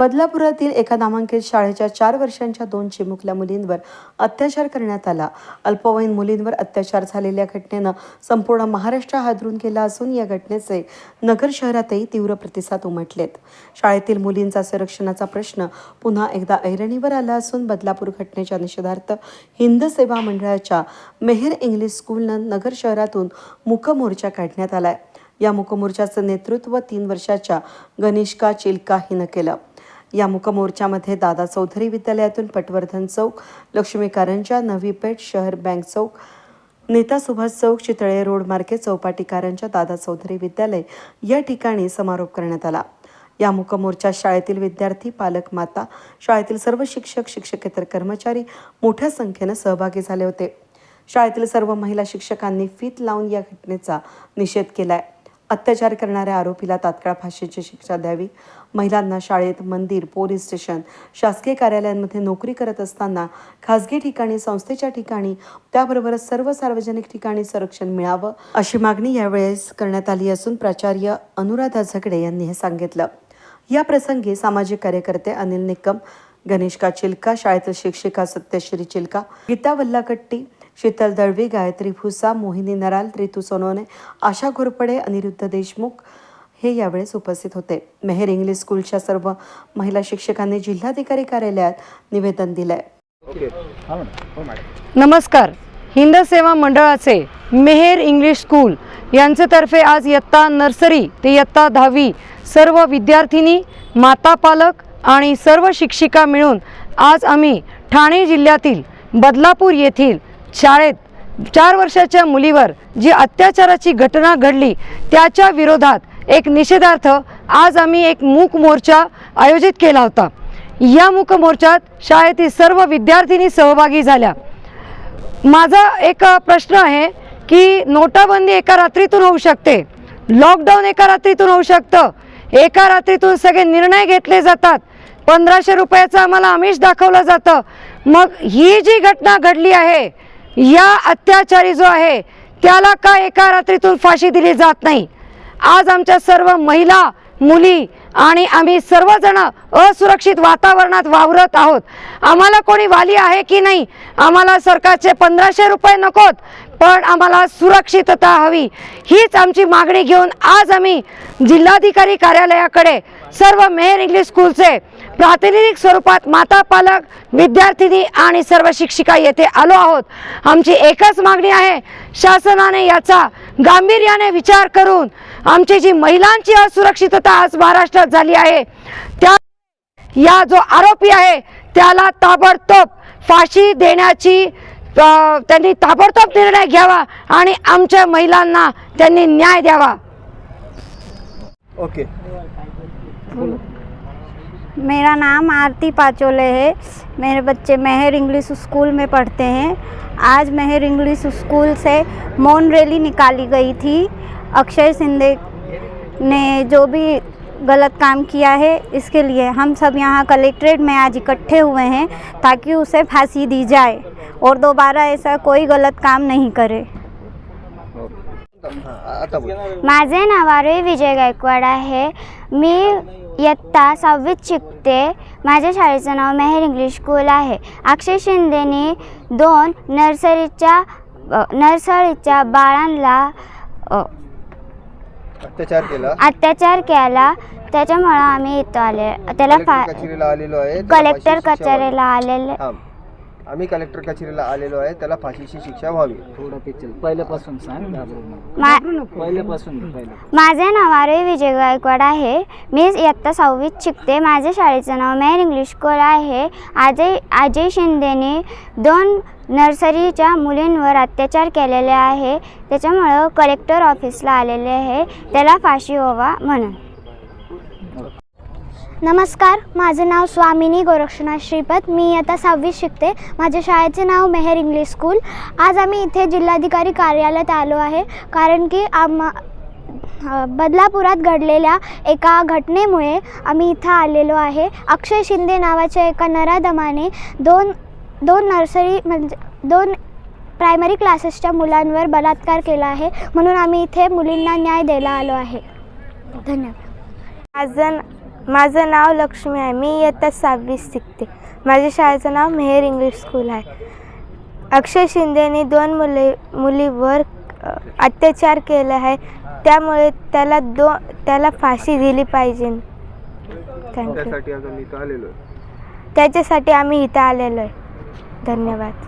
बदलापुरातील एका नामांकित शाळेच्या चार वर्षांच्या दोन चिमुकल्या मुलींवर अत्याचार करण्यात आला. अल्पवयीन मुलींवर अत्याचार झालेल्या घटनेनं संपूर्ण महाराष्ट्र हादरून गेला असून या घटनेचे नगर शहरातही तीव्र प्रतिसाद उमटलेत. शाळेतील मुलींचा संरक्षणाचा प्रश्न पुन्हा एकदा ऐरणीवर आला असून बदलापूर घटनेच्या निषेधार्थ हिंद सेवा मंडळाच्या मेहर इंग्लिश स्कूलनं नगर शहरातून मुकमोर्चा काढण्यात आलाय. या मुकमोर्चाचं नेतृत्व तीन वर्षाच्या गनिष्का चिल्का हिनं केलं. या मुकमोर्चामध्ये दादा चौधरी विद्यालयातून पटवर्धन चौक लक्ष्मी कारंजा नवी पेठ शहर बँक चौक नेता सुभाष चौक चितळे रोड मार्के चौपाटी कारंजा दादा चौधरी विद्यालय या ठिकाणी समारोप करण्यात आला. या मुकमोर्चात शाळेतील विद्यार्थी पालक माता शाळेतील सर्व शिक्षक शिक्षकेतर कर्मचारी मोठ्या संख्येनं सहभागी झाले होते. शाळेतील सर्व महिला शिक्षकांनी फीत लावून या घटनेचा निषेध केलाय. अत्याचार करणाऱ्या आरोपीला तात्काळ फाशीची शिक्षा द्यावी. महिलांना शाळेत मंदिर पोलीस स्टेशन शासकीय कार्यालयांमध्ये नोकरी करत असताना खासगी ठिकाणी संस्थेच्या ठिकाणी त्याबरोबरच सर्व सार्वजनिक ठिकाणी संरक्षण मिळावं अशी मागणी यावेळेस करण्यात आली असून प्राचार्य अनुराधा झगडे यांनी हे सांगितलं. या प्रसंगी सामाजिक कार्यकर्ते अनिल निकम गणेशका चिल्का शाळेतील शिक्षिका सत्यश्री चिल्का गीता वल्लाकट्टी शीतल दळवी गायत्री भुसा मोहिनी नराल रितू सोनवणे आशा घोरपडे अनिरुद्ध देशमुख हे यावेळेस उपस्थित होते. मेहर इंग्लिश स्कूलच्या सर्व महिला शिक्षकांनी जिल्हाधिकारी कार्यालयात निवेदन दिलंय. नमस्कार. हिंद सेवा मंडळाचे मेहेर इंग्लिश स्कूल यांच्यातर्फे आज इयत्ता नर्सरी ते इयत्ता दहावी सर्व विद्यार्थिनी माता पालक आणि सर्व शिक्षिका मिळून आज आम्ही ठाणे जिल्ह्यातील बदलापूर येथील शाळेत चार वर्षाच्या मुलीवर जी अत्याचाराची घटना घडली त्याच्या विरोधात एक निषेधार्थ आज आम्ही एक मूक मोर्चा आयोजित केला होता. या मूक मोर्चात शाळेतील सर्व विद्यार्थिनी सहभागी झाल्या. माझा एक प्रश्न आहे की नोटाबंदी एका रात्रीतून होऊ शकते. लॉकडाऊन एका रात्रीतून होऊ शकतं. एका रात्रीतून सगळे निर्णय घेतले जातात. पंधराशे रुपयाचं आम्हाला आमिष दाखवलं जातं. मग ही जी घटना घडली आहे या अत्याचारी जो आहे त्याला का एका रात्रीतून फाशी दिली जात नाही. आज आमच्या सर्व महिला मुली आणि आम्ही सर्वजण असुरक्षित वातावरणात वावरत आहोत. आम्हाला कोणी वाली आहे की नाही? आम्हाला सरकारचे पंधराशे रुपये नकोत पण आम्हाला सुरक्षितता हवी. हीच आमची मागणी घेऊन आज आम्ही जिल्हाधिकारी कार्यालयाकडे सर्व मेहर इंग्लिश स्कूलचे प्रातिनिधिक स्वरूपात माता पालक विद्यार्थिनी आणि सर्व शिक्षिका येथे आलो आहोत. आमची एकच मागणी आहे शासनाने याचा गांभीर्याने विचार करून आमची जी महिलांची असुरक्षितता आज महाराष्ट्रात झाली आहे त्या या जो आरोपी आहे त्याला ताबडतोब फाशी देण्याची त्यांनी ताबडतोब निर्णय घ्यावा आणि आमच्या महिलांना त्यांनी न्याय द्यावा. ओके. मेरा नाम आरती पाचोले है। मेरे बच्चे मेहर इंग्लिश स्कूल में पढ़ते हैं। आज मेहर इंग्लिश स्कूल से मौन रैली निकाली गई थी। अक्षय सिंधे ने जो भी गलत काम किया है इसके लिए हम सब यहाँ कलेक्ट्रेट में आज इकट्ठे हुए हैं ताकि उसे फांसी दी जाए और दोबारा ऐसा कोई गलत काम नहीं करे। माझे नाव आरोही विजय गायकवाड आहे. मी इयत्ता सहावीत शिकते. माझ्या शाळेचं नाव मेहर इंग्लिश स्कूल आहे. अक्षय शिंदेनी दोन नर्सरीच्या नर्सरीच्या बाळांना अत्याचार केला? अत्याचार केला. त्याच्यामुळं आम्ही इथं आले. त्याला फा कलेक्टर कचेरीला आलेलो आहे. त्याला कलेक्टर फाशीची शिक्षा कचेरीला आलेले. थांब. आम्ही कलेक्टर कचेरीला आलेलो आहे. त्याला फाशीची शिक्षा व्हावी. थोडं पहिल्यापासून सांग. घाबरू नको. मा पहिल्यापासून पहिलं माझे नाव आरोही विजय गायकवाड आहे. मी इयत्ता सहावीत शिकते. माझ्या शाळेचं नाव मेहर इंग्लिश स्कूल आहे. अजय अजय शिंदेने दोन नर्सरीच्या मुलींवर अत्याचार केलेले आहे. त्याच्यामुळं कलेक्टर ऑफिसला आलेले आहे. त्याला फाशी व्हावा म्हणून. नमस्कार माझं नाव स्वामिनी गोरक्षनाथ श्रीपत. मी आता सहावीस शिकते. माझ्या शाळेचे नाव मेहर इंग्लिश स्कूल. आज आम्ही इथे जिल्हाधिकारी कार्यालयात आलो आहे. कारण की आम बदलापुरात घडलेल्या एका घटनेमुळे आम्ही इथं आलेलो आहे. अक्षय शिंदे नावाच्या एका नराधमाने दोन दोन नर्सरी म्हणजे दोन प्रायमरी क्लासेसच्या मुलांवर बलात्कार केला आहे. म्हणून आम्ही इथे मुलींना न्याय द्यायला आलो आहे. धन्यवाद. माझं माझं नाव लक्ष्मी आहे. मी इयत्ता सहावीत शिकते. माझ्या शाळेचं नाव मेहेर इंग्लिश स्कूल आहे. अक्षय शिंदेने दोन मुले मुलीवर अत्याचार केला आहे. त्यामुळे त्याला दो त्याला फाशी दिली पाहिजे. थँक्यू. त्यासाठी आज आम्ही इथं आलेलो आहे. त्याच्यासाठी आम्ही इथं आलेलो आहे. धन्यवाद.